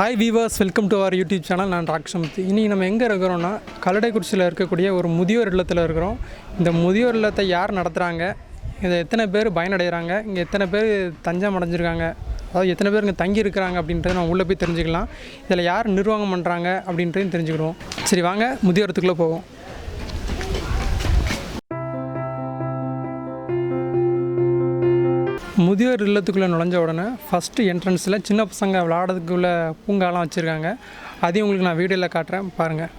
Hi viewers welcome to our YouTube channel நான் ராக்ஷமூர்த்தி. இன்றைக்கி நம்ம எங்கே இருக்கிறோன்னா கல்லடைக்குறிச்சியில் இருக்கக்கூடிய ஒரு முதியோர் இல்லத்தில் இருக்கிறோம். இந்த முதியோர் இல்லத்தை யார் நடத்துகிறாங்க இதை எத்தனை பேர் பயனடைகிறாங்க? இங்கே எத்தனை பேர் தஞ்சம் அடைஞ்சிருக்காங்க? அதாவது எத்தனை பேர் இங்கே தங்கி இருக்கிறாங்க அப்படின்றத நம்ம உள்ளே போய் தெரிஞ்சுக்கலாம். இதில் யார் நிர்வாகம் பண்ணுறாங்க அப்படின்றதையும் தெரிஞ்சுக்கிடுவோம். சரி வாங்க முதியோரத்துக்குள்ளே போவோம். முதியோர் இல்லத்துக்குள்ளே நுழைஞ்ச உடனே ஃபஸ்ட்டு என்ட்ரன்ஸில் சின்ன பசங்க விளையாடுறதுக்குள்ள பூங்காலாம் வச்சுருக்காங்க. அதையும் உங்களுக்கு நான் வீடியோவில் காட்டுறேன். பாருங்கள்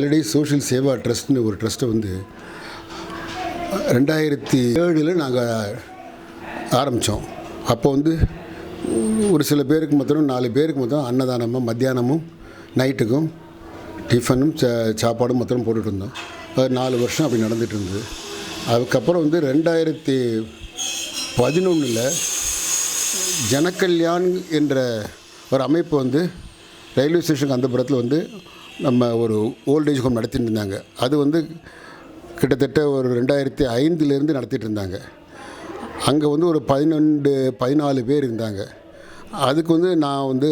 அங்கே சோஷியல் சேவா ட்ரஸ்ட்னு ஒரு ட்ரஸ்ட்டை வந்து ரெண்டாயிரத்தி ஏழில் நாங்கள் ஆரம்பித்தோம் அப்போ வந்து ஒரு சில பேருக்கு மொத்தம் நாலு பேருக்கு மொத்தம் அன்னதானமும் மத்தியானமும் நைட்டுக்கும் டிஃபனும் ச சாப்பாடும் மொத்தம் போட்டுட்டு இருந்தோம். அது நாலு வருஷம் அப்படி நடந்துகிட்டு இருந்தது. அதுக்கப்புறம் வந்து ரெண்டாயிரத்தி பதினொன்றில் ஜனகல்யாண் என்ற ஒரு அமைப்பு வந்து ரயில்வே ஸ்டேஷனுக்கு அந்த புறத்தில் வந்து நம்ம ஒரு ஓல்டேஜ் ஹோம் நடத்திட்டு இருந்தாங்க அது வந்து கிட்டத்தட்ட ஒரு ரெண்டாயிரத்தி ஐந்துலேருந்து நடத்திட்டு இருந்தாங்க அங்கே வந்து ஒரு பதினொன்று பதினாலு பேர் இருந்தாங்க. அதுக்கு வந்து நான் வந்து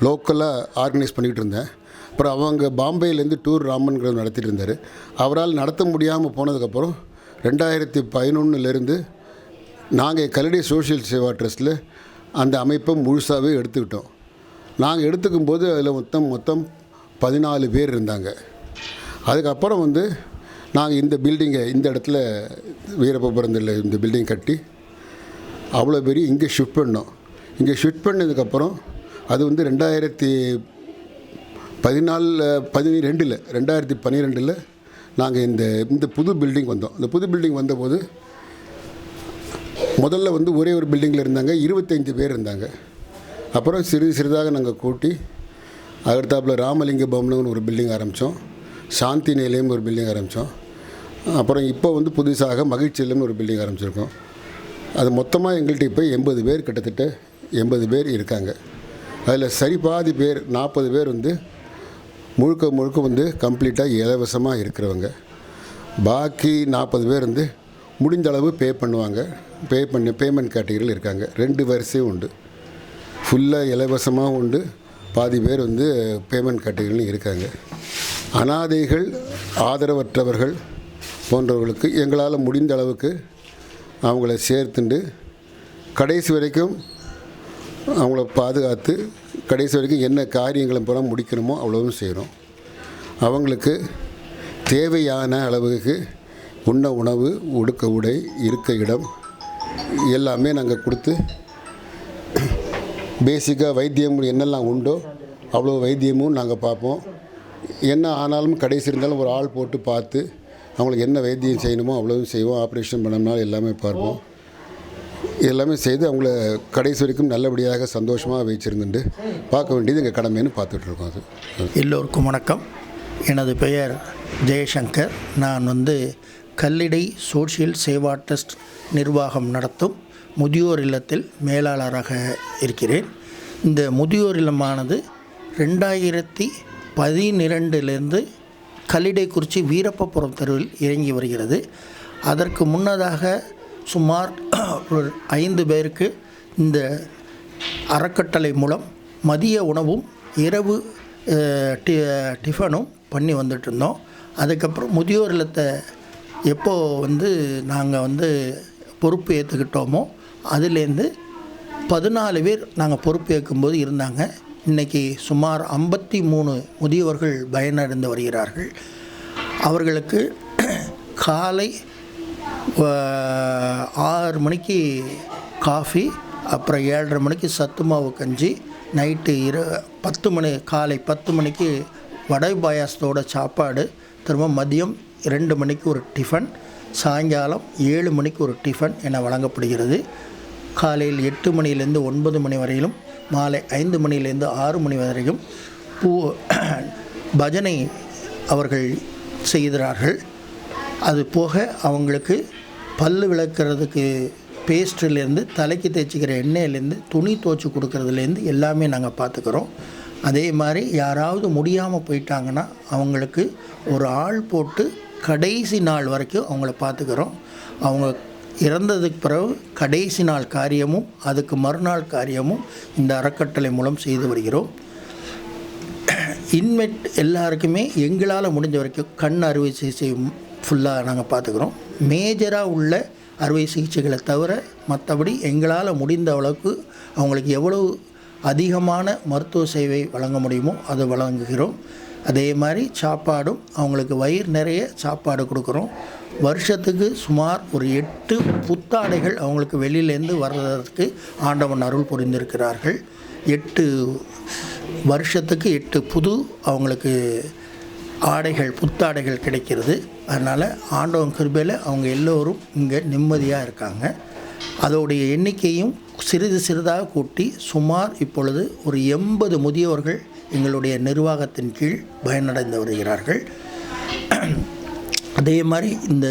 லோக்கலாக ஆர்கனைஸ் பண்ணிக்கிட்டு இருந்தேன் அப்புறம் அவங்க பாம்பேலேருந்து டூர் ராமன்கிறது நடத்திட்டு இருந்தார் அவரால் நடத்த முடியாமல் போனதுக்கப்புறம் ரெண்டாயிரத்தி பதினொன்றுலேருந்து நாங்கள் கல்லடி சோஷியல் சேவா ட்ரஸ்ட்டில் அந்த அமைப்பை முழுசாகவே எடுத்துக்கிட்டோம். நாங்கள் எடுத்துக்கும் போது அதில் மொத்தம் மொத்தம் பதினாலு பேர் இருந்தாங்க. அதுக்கப்புறம் வந்து நாங்கள் இந்த பில்டிங்கை இந்த இடத்துல வீரப்ப பிறந்தில் இந்த பில்டிங் கட்டி அவ்வளோ பெரிய இங்கே ஷிஃப்ட் பண்ணோம். இங்கே ஷிஃப்ட் பண்ணதுக்கப்புறம் அது வந்து ரெண்டாயிரத்தி பதினாலு பதினிரெண்டில் ரெண்டாயிரத்தி பன்னிரெண்டில் நாங்கள் இந்த இந்த புது பில்டிங் வந்தோம். இந்த புது பில்டிங் வந்தபோது முதல்ல வந்து ஒரே ஒரு பில்டிங்கில் இருந்தாங்க. இருபத்தஞ்சி பேர் இருந்தாங்க. அப்புறம் சிறிது சிறிதாக நாங்கள் கூட்டி அடுத்தாப்பில் ராமலிங்க பவனம்னு ஒரு பில்டிங் ஆரம்பித்தோம் சாந்தி நிலையம் ஒரு பில்டிங் ஆரம்பித்தோம் அப்புறம் இப்போ வந்து புதுசாக மகிழ்ச்சியிலும் ஒரு பில்டிங் ஆரம்பிச்சிருக்கோம். அது மொத்தமாக எங்கள்கிட்ட இப்போ எண்பது பேர் கிட்டத்தட்ட எண்பது பேர் இருக்காங்க. அதில் சரி பாதி பேர் நாற்பது பேர் வந்து முழுக்க முழுக்க வந்து கம்ப்ளீட்டாக இலவசமாக இருக்கிறவங்க. பாக்கி நாற்பது பேர் வந்து முடிஞ்ச அளவு பே பண்ணுவாங்க. பே பண்ண பேமெண்ட் கேட்டகரியில் இருக்காங்க. ரெண்டு வரிசையும் உண்டு. ஃபுல்லாக இலவசமாக உண்டு. பாதி பேர் வந்து பேமெண்ட் கேட்டகரியிலும் இருக்காங்க. அனாதைகள் ஆதரவற்றவர்கள் போன்றவர்களுக்கு எங்களால் முடிந்த அளவுக்கு அவங்கள சேர்த்துண்டு கடைசி வரைக்கும் அவங்கள பாதுகாத்து கடைசி வரைக்கும் என்ன காரியங்களை பூரா முடிக்கணுமோ அவ்வளவும் செய்கிறோம். அவங்களுக்கு தேவையான அளவுக்கு உண்ண உணவு உடுக்க உடை இருக்க இடம் எல்லாமே நாங்கள் கொடுத்து பேசிக்காக வைத்தியம் என்னெல்லாம் உண்டோ அவ்வளோ வைத்தியமும் நாங்கள் பார்ப்போம். என்ன ஆனாலும் கடைசி இருந்தாலும் ஒரு ஆள் போட்டு பார்த்து அவங்களுக்கு என்ன வைத்தியம் செய்யணுமோ அவ்வளோவும் செய்வோம். ஆப்ரேஷன் பண்ணோம்னாலும் எல்லாமே பார்ப்போம். எல்லாமே செய்து அவங்கள கடைசி வரைக்கும் நல்லபடியாக சந்தோஷமாக வச்சுருந்துட்டு பார்க்க வேண்டியது எங்கள் கடமைன்னு பார்த்துட்ருக்கோம் அது. எல்லோருக்கும் வணக்கம். எனது பெயர் ஜெயசங்கர். நான் வந்து கல்லிடை சோஷியல் சேவா ட்ரஸ்ட் நிர்வாகம் நடத்தும் முதியோர் இல்லத்தில் மேலாளராக இருக்கிறேன். இந்த முதியோர் இல்லமானது ரெண்டாயிரத்தி பதினிரெண்டிலிருந்து கல்லிடைக்குறிச்சி வீரப்பபுரம் தெருவில் இயங்கி வருகிறது. அதற்கு முன்னதாக சுமார் ஒரு ஐந்து பேருக்கு இந்த அறக்கட்டளை மூலம் மதிய உணவும் இரவு டி டிஃபனும் பண்ணி வந்துட்டு இருந்தோம் அதுக்கப்புறம் முதியோர் இல்லத்தை எப்போது வந்து நாங்கள் வந்து பொறுப்பு ஏற்றுக்கிட்டோமோ அதுலேருந்து பதினாலு பேர் நாங்கள் பொறுப்பு ஏற்கும்போது இருந்தாங்க. இன்றைக்கி சுமார் ஐம்பத்தி மூணு முதியவர்கள் பயனடைந்து வருகிறார்கள். அவர்களுக்கு காலை ஆறு மணிக்கு காஃபி அப்புறம் ஏழரை மணிக்கு சத்து மாவு கஞ்சி நைட்டு இரு பத்து மணி காலை பத்து மணிக்கு வடை பாயாசத்தோட சாப்பாடு திரும்ப மதியம் ரெண்டு மணிக்கு ஒரு டிஃபன் சாயங்காலம் ஏழு மணிக்கு ஒரு டிஃபன் என வழங்கப்படுகிறது. காலையில் எட்டு மணியிலேருந்து ஒன்பது மணி வரையிலும் மாலை ஐந்து மணியிலேருந்து ஆறு மணி வரையும் பூ பஜனை அவர்கள் செய்கிறார்கள். அது போக அவங்களுக்கு பல் விளக்குறதுக்கு பேஸ்ட்லேருந்து தலைக்கு தேய்ச்சிக்கிற எண்ணெயிலேருந்து துணி துவச்சி கொடுக்கறதுலேருந்து எல்லாமே நாங்கள் பார்த்துக்குறோம். அதே மாதிரி யாராவது முடியாமல் போயிட்டாங்கன்னா அவங்களுக்கு ஒரு ஆள் போட்டு கடைசி நாள் வரைக்கும் அவங்கள பார்த்துக்கிறோம். அவங்க இறந்ததுக்கு பிறகு கடைசி நாள் காரியமும் அதுக்கு மறுநாள் காரியமும் இந்த அறக்கட்டளை மூலம் செய்து வருகிறோம். இன்மெட் எல்லாருக்குமே எங்களால் முடிஞ்ச வரைக்கும் கண் அறுவை சிகிச்சை ஃபுல்லாக நாங்கள் பார்த்துக்குறோம். மேஜராக உள்ள அறுவை சிகிச்சைகளை தவிர மற்றபடி எங்களால் முடிந்த அளவுக்கு அவங்களுக்கு எவ்வளவு அதிகமான மருத்துவ சேவை வழங்க முடியுமோ அதை வழங்குகிறோம். அதே மாதிரி சாப்பாடும் அவங்களுக்கு வயிறு நிறைய சாப்பாடு கொடுக்குறோம். வருஷத்துக்கு சுமார் ஒரு எட்டு புத்தாடைகள் அவங்களுக்கு வெளியிலேருந்து வர்றதற்கு ஆண்டவன் அருள் புரிந்திருக்கிறார்கள். எட்டு வருஷத்துக்கு எட்டு புது அவங்களுக்கு ஆடைகள் புத்தாடைகள் கிடைக்கிறது. அதனால் ஆண்டவன் கிருபையில் அவங்க எல்லோரும் இங்கே நிம்மதியாக இருக்காங்க. அதோடைய எண்ணிக்கையும் சிறிது சிறிதாக கூட்டி சுமார் இப்பொழுது ஒரு எண்பது முதியோர்கள் எங்களுடைய நிர்வாகத்தின் கீழ் பயனடைந்து வருகிறார்கள். அதே மாதிரி இந்த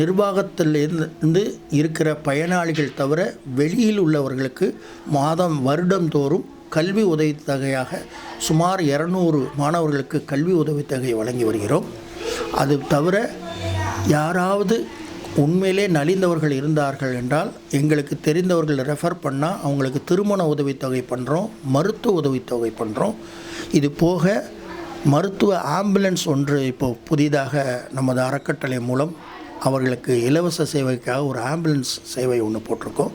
நிர்வாகத்திலிருந்து இருக்கிற பயனாளிகள் தவிர வெளியில் உள்ளவர்களுக்கு மாதம் வருடந்தோறும் கல்வி உதவித்தொகையாக சுமார் இரநூறு மாணவர்களுக்கு கல்வி உதவித்தொகை வழங்கி வருகிறோம். அது தவிர யாராவது உண்மையிலே நலிந்தவர்கள் இருந்தார்கள் என்றால் எங்களுக்கு தெரிந்தவர்கள் ரெஃபர் பண்ணால் அவங்களுக்கு திருமண உதவித்தொகை பண்ணுறோம் மருத்துவ உதவித்தொகை பண்ணுறோம் இது போக மருத்துவ ஆம்புலன்ஸ் ஒன்று இப்போ புதிதாக நமது அறக்கட்டளை மூலம் அவர்களுக்கு இலவச சேவைக்காக ஒரு ஆம்புலன்ஸ் சேவை ஒன்று போட்டிருக்கோம்.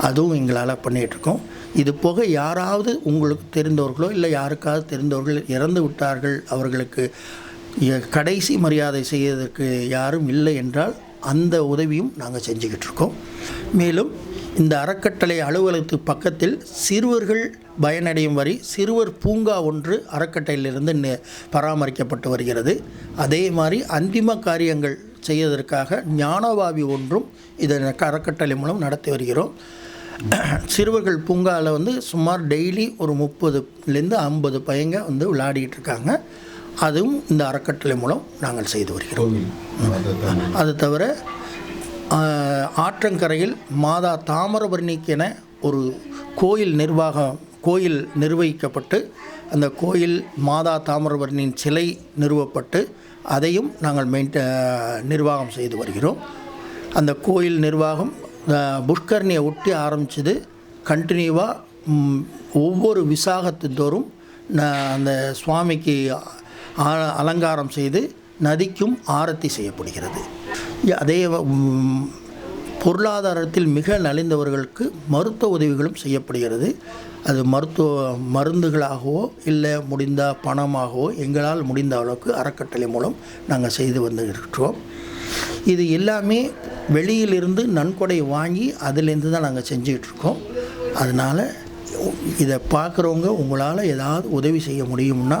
அதுவும் எங்களால் பண்ணிகிட்ருக்கோம் இது போக யாராவது உங்களுக்கு தெரிந்தவர்களோ இல்லை யாருக்காவது தெரிந்தவர்கள் இறந்து விட்டார்கள் அவர்களுக்கு கடைசி மரியாதை செய்வதற்கு யாரும் இல்லை என்றால் அந்த உதவியும் நாங்கள் செஞ்சுக்கிட்டு இருக்கோம் மேலும் இந்த அறக்கட்டளை அலுவலகத்துக்கு பக்கத்தில் சிறுவர்கள் பயனடையும் வரை சிறுவர் பூங்கா ஒன்று அறக்கட்டளையிலிருந்து பராமரிக்கப்பட்டு வருகிறது. அதே மாதிரி அந்திம காரியங்கள் செய்வதற்காக ஞானவாவி ஒன்றும் இதன் அறக்கட்டளை மூலம் நடத்தி வருகிறோம். சிறுவர்கள் பூங்காவில் வந்து சுமார் டெய்லி ஒரு முப்பதுலேருந்து ஐம்பது பையங்க வந்து விளையாடிக்கிட்டு இருக்காங்க. அதுவும் இந்த அறக்கட்டளை மூலம் நாங்கள் செய்து வருகிறோம். அது தவிர? ஆற்றங்கரையில் மாதா தாமிரபரணிக்கென ஒரு கோயில் நிர்வாகம் கோயில் நிர்வகிக்கப்பட்டு அந்த கோயில் மாதா தாமிரபரணியின் சிலை நிறுவப்பட்டு அதையும் நாங்கள் மெயின்ட நிர்வாகம் செய்து வருகிறோம். அந்த கோயில் நிர்வாகம் புஷ்கரணியை ஒட்டி ஆரம்பிச்சது கண்டினியூவாக ஒவ்வொரு விசாகத்து தோறும் அந்த சுவாமிக்கு அலங்காரம் செய்து நதிக்கும் ஆரத்தி செய்யப்படுகிறது. அதே பொருளாதாரத்தில் மிக நலிந்தவர்களுக்கு மருத்துவ உதவிகளும் செய்யப்படுகிறது. அது மருத்துவ மருந்துகளாகவோ இல்லை முடிந்த பணமாகவோ எங்களால் முடிந்த அளவுக்கு அறக்கட்டளை மூலம் நாங்கள் செய்து வந்துருக்கிறோம். இது எல்லாமே வெளியிலிருந்து நன்கொடை வாங்கி அதிலேருந்து தான் நாங்கள் செஞ்சிகிட்ருக்கோம். அதனால் இதை பார்க்குறவங்க உங்களால் ஏதாவது உதவி செய்ய முடியும்னா